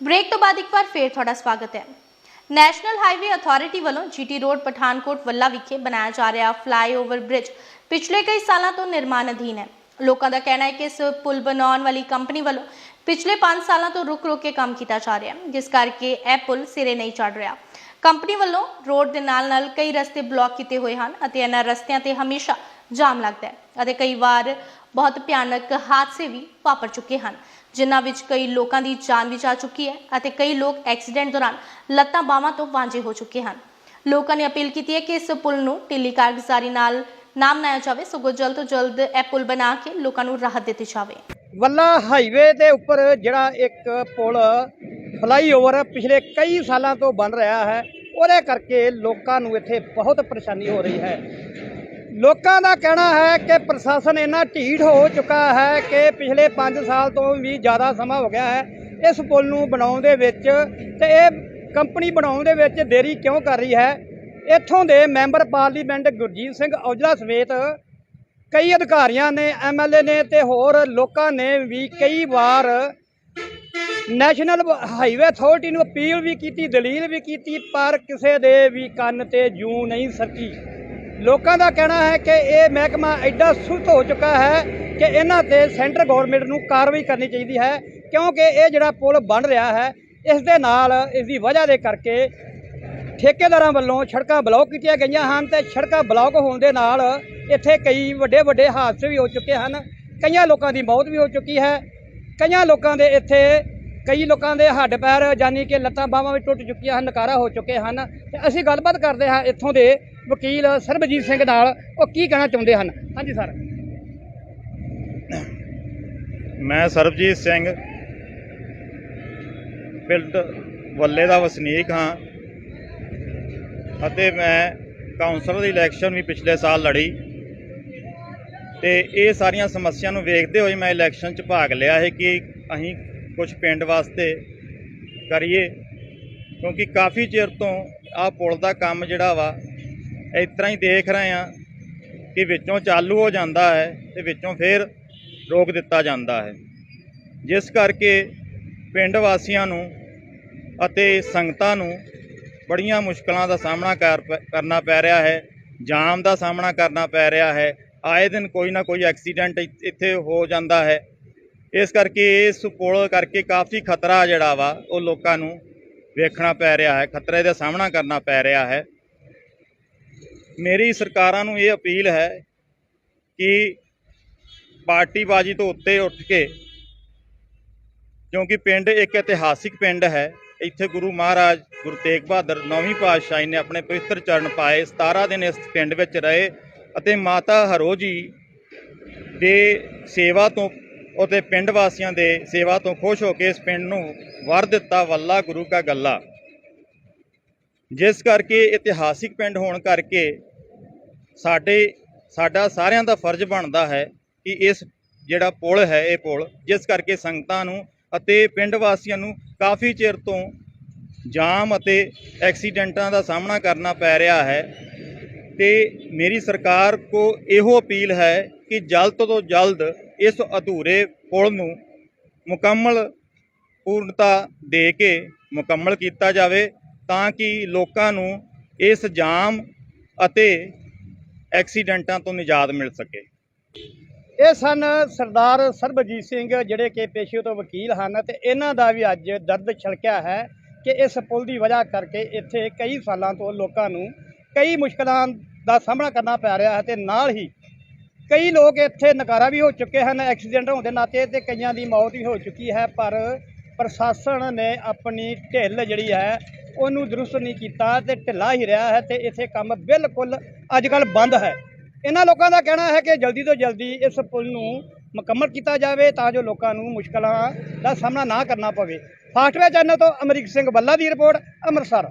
Break ਤੋਂ ਬਾਅਦ ਇੱਕ ਵਾਰ ਫੇਰ ਤੁਹਾਡਾ ਸਵਾਗਤ ਹੈ। ਨੈਸ਼ਨਲ ਹਾਈਵੇ ਅਥਾਰਟੀ ਵੱਲੋਂ ਜੀਟੀ ਰੋਡ ਪਠਾਨਕੋਟ, ਵੱਲਾ ਵਿਖੇ ਬਣਾਇਆ ਜਾ ਰਿਹਾ ਫਲਾਈਓਵਰ ਬ੍ਰਿਜ ਪਿਛਲੇ ਕਈ ਸਾਲਾਂ ਤੋਂ ਨਿਰਮਾਣ ਅਧੀਨ ਹੈ। ਲੋਕਾਂ ਦਾ ਕਹਿਣਾ ਹੈ ਕਿ ਇਸ ਪੁਲ ਬਣਾਉਣ ਵਾਲੀ ਕੰਪਨੀ ਵੱਲੋਂ ਪਿਛਲੇ 5 ਸਾਲਾਂ ਤੋਂ ਰੁਕ-ਰੁਕ ਕੇ ਕੰਮ ਕੀਤਾ ਜਾ ਰਿਹਾ ਹੈ, ਜਿਸ ਕਰਕੇ ਇਹ ਪੁਲ ਸਿਰੇ ਨਹੀਂ ਚੜ ਰਿਹਾ। ਕੰਪਨੀ ਵੱਲੋਂ ਰੋਡ ਦੇ ਨਾਲ-ਨਾਲ ਕਈ ਰਸਤੇ ਬਲੌਕ ਕੀਤੇ ਹੋਏ ਹਨ ਅਤੇ ਇਹਨਾਂ ਰਸਤਿਆਂ ਤੇ ਹਮੇਸ਼ਾ ਜਾਮ ਲੱਗਦਾ ਹੈ ਅਤੇ ਕਈ ਵਾਰ ਬਹੁਤ ਭਿਆਨਕ ਹਾਦਸੇ ਵੀ ਵਾਪਰ ਚੁੱਕੇ ਹਨ, ਜਿਨ੍ਹਾਂ ਵਿੱਚ ਕਈ ਲੋਕਾਂ ਦੀ ਜਾਨ ਵੀ ਜਾ ਚੁੱਕੀ ਹੈ ਅਤੇ ਕਈ ਲੋਕ ਐਕਸੀਡੈਂਟ ਦੌਰਾਨ ਲੱਤਾਂ ਬਾਹਾਂ ਤੋਂ ਵਾਂਝੇ ਹੋ ਚੁੱਕੇ ਹਨ। ਲੋਕਾਂ ਨੇ ਅਪੀਲ ਕੀਤੀ ਹੈ ਕਿ ਇਸ ਪੁਲ ਨੂੰ ਢਿੱਲੀ ਕਾਰਗੁਜ਼ਾਰੀ ਨਾਲ ਨਾ ਬਣਾਇਆ ਜਾਵੇ, ਸਗੋਂ ਜਲਦ ਤੋਂ ਜਲਦ ਇਹ ਪੁਲ ਬਣਾ ਕੇ ਲੋਕਾਂ ਨੂੰ ਰਾਹਤ ਦਿੱਤੀ ਜਾਵੇ। ਵੱਲਾ ਹਾਈਵੇ ਦੇ ਉੱਪਰ ਜਿਹੜਾ ਇੱਕ ਪੁਲ ਫਲਾਈਓਵਰ ਪਿਛਲੇ ਕਈ ਸਾਲਾਂ ਤੋਂ ਬਣ ਰਿਹਾ ਹੈ, ਉਹਦੇ ਕਰਕੇ ਲੋਕਾਂ ਨੂੰ ਇੱਥੇ ਬਹੁਤ ਪਰੇਸ਼ਾਨੀ ਹੋ ਰਹੀ ਹੈ। ਲੋਕਾਂ ਦਾ ਕਹਿਣਾ ਹੈ ਕਿ ਪ੍ਰਸ਼ਾਸਨ ਇੰਨਾ ਢੀਠ ਹੋ ਚੁੱਕਾ ਹੈ ਕਿ ਪਿਛਲੇ 5 ਸਾਲ ਤੋਂ ਵੀ ਜ਼ਿਆਦਾ ਸਮਾਂ ਹੋ ਗਿਆ ਹੈ ਇਸ ਪੁਲ ਨੂੰ ਬਣਾਉਣ ਦੇ ਵਿੱਚ ਤੇ ਇਹ ਕੰਪਨੀ ਬਣਾਉਣ ਦੇ ਵਿੱਚ ਦੇਰੀ ਕਿਉਂ ਕਰ ਰਹੀ ਹੈ? ਇੱਥੋਂ ਦੇ ਮੈਂਬਰ ਪਾਰਲੀਮੈਂਟ ਗੁਰਜੀਤ ਸਿੰਘ ਔਜਲਾ ਸਮੇਤ ਕਈ ਅਧਿਕਾਰੀਆਂ ਨੇ ਐਮਐਲਏ ਨੇ ਤੇ ਹੋਰ ਲੋਕਾਂ ਨੇ ਵੀ ਕਈ ਵਾਰ ਨੈਸ਼ਨਲ ਹਾਈਵੇ ਅਥਾਰਟੀ ਨੂੰ ਅਪੀਲ ਵੀ ਕੀਤੀ, ਦਲੀਲ ਵੀ ਕੀਤੀ, ਪਰ ਕਿਸੇ ਦੇ ਵੀ ਕੰਨ ਤੇ ਜੂ ਨਹੀਂ ਸਰਕੀ। ਲੋਕਾਂ ਦਾ ਕਹਿਣਾ ਹੈ ਕਿ ਇਹ ਮਹਿਕਮਾ ਐਡਾ ਸੁਸਤ ਹੋ ਚੁੱਕਾ ਹੈ ਕਿ ਇਹਨਾਂ ਤੇ ਸੈਂਟਰ ਗਵਰਨਮੈਂਟ ਨੂੰ ਕਾਰਵਾਈ ਕਰਨੀ ਚਾਹੀਦੀ ਹੈ, ਕਿਉਂਕਿ ਇਹ ਜਿਹੜਾ ਪੁਲ ਬਣ ਰਿਹਾ ਹੈ, ਇਸ ਦੇ ਨਾਲ ਇਸ ਦੀ ਵਜ੍ਹਾ ਦੇ ਕਰਕੇ ਠੇਕੇਦਾਰਾਂ ਵੱਲੋਂ ਸੜਕਾਂ ਬਲੌਕ ਕੀਤੀਆਂ ਗਈਆਂ ਹਨ ਤੇ ਸੜਕਾਂ ਬਲੌਕ ਹੋਣ ਦੇ ਨਾਲ ਇੱਥੇ ਕਈ ਵੱਡੇ ਵੱਡੇ ਹਾਦਸੇ ਵੀ ਹੋ ਚੁੱਕੇ ਹਨ, ਕਈਆਂ ਲੋਕਾਂ ਦੀ ਮੌਤ ਵੀ ਹੋ ਚੁੱਕੀ ਹੈ, ਕਈਆਂ ਲੋਕਾਂ ਦੇ ਇੱਥੇ ਕਈ ਲੋਕਾਂ ਦੇ ਹੱਡ ਪੈਰ ਯਾਨੀ ਕਿ ਲੱਤਾਂ ਬਾਹਾਂ ਵੀ ਟੁੱਟ ਚੁੱਕੀਆਂ ਹਨ, ਨਕਾਰਾ ਹੋ ਚੁੱਕੇ ਹਨ। ਤੇ ਅਸੀਂ ਗੱਲਬਾਤ ਕਰਦੇ ਹਾਂ ਇੱਥੋਂ ਦੇ ਵਕੀਲ ਸਰਬਜੀਤ ਸਿੰਘ ਨਾਲ। ਉਹ ਕੀ ਕਹਿਣਾ ਚਾਹੁੰਦੇ ਹਨ? ਹਾਂਜੀ, ਸਰ। ਮੈਂ ਸਰਬਜੀਤ ਸਿੰਘ, ਪਿੰਡ ਵੱਲੇ ਦਾ ਵਸਨੀਕ ਹਾਂ। ਅਤੇ ਮੈਂ ਕਾਉਂਸਲਰ ਦੀ ਇਲੈਕਸ਼ਨ ਵੀ ਪਿਛਲੇ ਸਾਲ ਲੜੀ। ਤੇ ਇਹ ਸਾਰੀਆਂ ਸਮੱਸਿਆ ਨੂੰ ਵੇਖਦੇ ਹੋਏ ਮੈਂ ਇਲੈਕਸ਼ਨ 'ਚ ਭਾਗ ਲਿਆ ਹੈ ਕਿ ਅਸੀਂ ਕੁਝ ਪਿੰਡ ਵਾਸਤੇ ਕਰੀਏ, ਕਿਉਂਕਿ ਕਾਫੀ ਚਿਰ ਤੋਂ ਆਹ ਪੁਲ ਦਾ ਕੰਮ ਜਿਹੜਾ ਵਾ ਇਸ ਤਰ੍ਹਾਂ ਹੀ ਦੇਖ ਰਹੇ ਆ ਕਿ ਵਿੱਚੋਂ ਚਾਲੂ ਹੋ ਜਾਂਦਾ ਹੈ ਤੇ ਵਿੱਚੋਂ ਫੇਰ ਰੋਕ ਦਿੱਤਾ ਜਾਂਦਾ ਹੈ। ਜਿਸ ਕਰਕੇ ਪਿੰਡ ਵਾਸੀਆਂ ਨੂੰ ਅਤੇ ਸੰਗਤਾਂ ਨੂੰ ਬੜੀਆਂ ਮੁਸ਼ਕਲਾਂ ਦਾ ਸਾਹਮਣਾ ਕਰ ਪ- ਕਰਨਾ ਪੈ ਰਿਹਾ ਹੈ, ਜਾਮ ਦਾ ਸਾਹਮਣਾ ਕਰਨਾ ਪੈ ਰਿਹਾ ਹੈ। ਆਏ ਦਿਨ ਕੋਈ ਨਾ ਕੋਈ ਐਕਸੀਡੈਂਟ ਇੱਥੇ ਹੋ ਜਾਂਦਾ ਹੈ। ਇਸ ਕਰਕੇ ਇਸ ਪੁਲ ਕਰਕੇ ਕਾਫੀ ਖਤਰਾ ਜਿਹੜਾ ਵਾ, ਉਹ ਲੋਕਾਂ ਨੂੰ ਵੇਖਣਾ ਪੈ ਰਿਹਾ ਹੈ, ਖਤਰੇ ਦਾ ਸਾਹਮਣਾ ਕਰਨਾ ਪੈ ਰਿਹਾ ਹੈ। ਮੇਰੀ ਸਰਕਾਰਾਂ ਨੂੰ ਇਹ ਅਪੀਲ ਹੈ ਕਿ ਪਾਰਟੀਬਾਜ਼ੀ ਤੋਂ ਉੱਤੇ ਉੱਠ ਕੇ, ਕਿਉਂਕਿ ਪਿੰਡ ਇੱਕ ਇਤਿਹਾਸਿਕ ਪਿੰਡ ਹੈ, ਇੱਥੇ ਗੁਰੂ ਮਹਾਰਾਜ ਗੁਰੂ ਤੇਗ ਬਹਾਦਰ ਨੌਵੀਂ ਪਾਤਸ਼ਾਹੀ ਨੇ ਆਪਣੇ ਪਵਿੱਤਰ ਚਰਨ ਪਾਏ 17 ਦਿਨ ਇਸ ਪਿੰਡ ਵਿੱਚ ਰਹੇ ਅਤੇ ਮਾਤਾ ਹਰੋ ਜੀ ਦੇ ਸੇਵਾ ਤੋਂ ਅਤੇ ਪਿੰਡ ਵਾਸੀਆਂ ਦੇ ਸੇਵਾ ਤੋਂ ਖੁਸ਼ ਹੋ ਕੇ ਇਸ ਪਿੰਡ ਨੂੰ ਵਰ ਦਿੱਤਾ ਵੱਲਾ ਗੁਰੂ ਕਾ ਗੱਲਾ। ਜਿਸ ਕਰਕੇ ਇਤਿਹਾਸਿਕ ਪਿੰਡ ਹੋਣ ਕਰਕੇ ਸਾਡੇ, ਸਾਡਾ ਸਾਰਿਆਂ ਦਾ ਫਰਜ਼ ਬਣਦਾ ਹੈ ਕਿ ਇਸ ਜਿਹੜਾ ਪੁਲ ਹੈ ਇਹ ਪੁਲ, ਜਿਸ ਕਰਕੇ ਸੰਗਤਾਂ ਨੂੰ ਅਤੇ ਪਿੰਡ ਵਾਸੀਆਂ ਨੂੰ ਕਾਫੀ ਚਿਰ ਤੋਂ ਜਾਮ ਅਤੇ ਐਕਸੀਡੈਂਟਾਂ ਦਾ ਸਾਹਮਣਾ ਕਰਨਾ ਪੈ ਰਿਹਾ ਹੈ ਤੇ ਮੇਰੀ ਸਰਕਾਰ ਕੋ ਇਹੋ ਅਪੀਲ ਹੈ ਕਿ ਜਲਦ ਤੋਂ ਜਲਦ ਇਸ ਅਧੂਰੇ ਪੁਲ ਨੂੰ ਮੁਕੰਮਲ ਪੂਰਨਤਾ ਦੇ ਕੇ ਮੁਕੰਮਲ ਕੀਤਾ ਜਾਵੇ ਤਾਂ ਕਿ ਲੋਕਾਂ ਨੂੰ ਇਸ ਜਾਮ ਅਤੇ ਐਕਸੀਡੈਂਟਾਂ ਤੋਂ ਨਿਜਾਤ ਮਿਲ ਸਕੇ। ਇਹ ਸਨ ਸਰਦਾਰ ਸਰਬਜੀਤ ਸਿੰਘ, ਜਿਹੜੇ ਕਿ ਪੇਸ਼ੇ ਤੋਂ ਵਕੀਲ ਹਨ ਤੇ ਇਹਨਾਂ ਦਾ ਵੀ ਅੱਜ ਦਰਦ ਛਲਕਿਆ ਹੈ ਕਿ ਇਸ ਪੁਲ ਦੀ ਵਜ੍ਹਾ ਕਰਕੇ ਇੱਥੇ ਕਈ ਸਾਲਾਂ ਤੋਂ ਲੋਕਾਂ ਨੂੰ ਕਈ ਮੁਸ਼ਕਲਾਂ ਦਾ ਸਾਹਮਣਾ ਕਰਨਾ ਪੈ ਰਿਹਾ ਹੈ ਤੇ ਨਾਲ ਹੀ ਕਈ ਲੋਕ ਇੱਥੇ ਨਕਾਰਾ ਵੀ ਹੋ ਚੁੱਕੇ ਹਨ, ਐਕਸੀਡੈਂਟ ਹੋਣ ਦੇ ਨਾਤੇ ਤੇ ਕਈਆਂ ਦੀ ਮੌਤ ਵੀ ਹੋ ਚੁੱਕੀ ਹੈ, ਪਰ ਪ੍ਰਸ਼ਾਸਨ ਨੇ ਆਪਣੀ ਢਿੱਲ ਜਿਹੜੀ ਹੈ, ਉਹਨੂੰ ਦਰੁਸਤ ਨਹੀਂ ਕੀਤਾ ਤੇ ਢਿੱਲਾ ਹੀ ਰਿਹਾ ਹੈ ਤੇ ਇੱਥੇ ਕੰਮ ਬਿਲਕੁਲ ਅੱਜ ਕੱਲ ਬੰਦ ਹੈ। ਇਹਨਾਂ ਲੋਕਾਂ ਦਾ ਕਹਿਣਾ ਹੈ ਕਿ ਜਲਦੀ ਤੋਂ ਜਲਦੀ ਇਸ ਪੁਲ ਨੂੰ ਮੁਕੰਮਲ ਕੀਤਾ ਜਾਵੇ ਤਾਂ ਜੋ ਲੋਕਾਂ ਨੂੰ ਮੁਸ਼ਕਲਾਂ ਦਾ ਸਾਹਮਣਾ ਨਾ ਕਰਨਾ ਪਵੇ। ਫਾਸਟਵੇ ਚੈਨਲ ਤੋਂ ਅਮਰੀਕ ਸਿੰਘ ਬੱਲਾ ਦੀ ਰਿਪੋਰਟ, ਅੰਮ੍ਰਿਤਸਰ।